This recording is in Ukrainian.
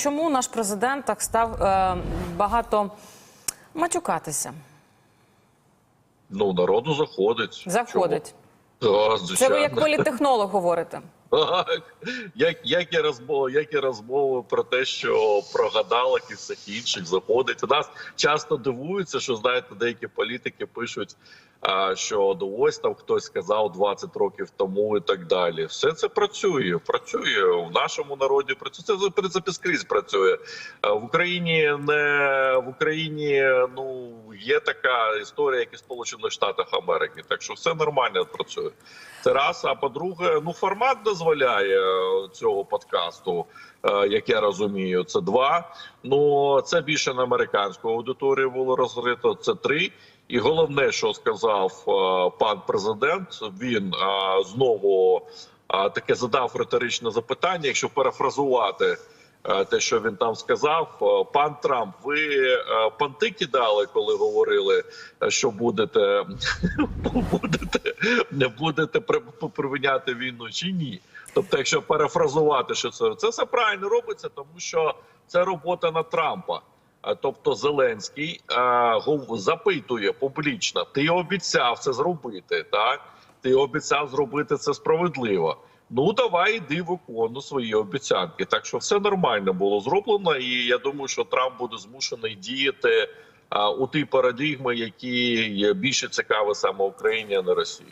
чому наш президент так став е, багато матюкатися? Ну, народу заходить. Заходить. Чому? Да, Це ви як політехнолог говорите. Як, як, і розмови, як і розмови про те, що про гадалок і всіх інших заходить. У нас часто дивуються, що знаєте, деякі політики пишуть, що ну, ось там хтось сказав 20 років тому і так далі. Все це працює. Працює в нашому народі. Працює це в принципі скрізь працює в Україні. Не в Україні ну є така історія, як і Сполучених Штатах Америки. Так що все нормально працює. Це раз. А по-друге, ну формат дозволяє е, цього подкасту, е, як я розумію. Це два. Ну це більше на американську аудиторію було розкрито. Це три. І головне, що сказав е, пан президент, він знову таке задав риторичне запитання. Якщо перефразувати те, що він там сказав, е, пан Трамп, ви е, панти кидали, коли говорили, е, що будете будете не будете при- припиняти війну чи ні? Тобто, якщо перефразувати, що це це все правильно робиться, тому що це робота на Трампа. Тобто Зеленський гов- запитує публічно: ти обіцяв це зробити, так? Ти обіцяв зробити це справедливо. Ну давай іди викону свої обіцянки. Так що все нормально було зроблено, і я думаю, що Трамп буде змушений діяти а, у тій парадигмі, які більше цікаві саме Україні, а не Росії.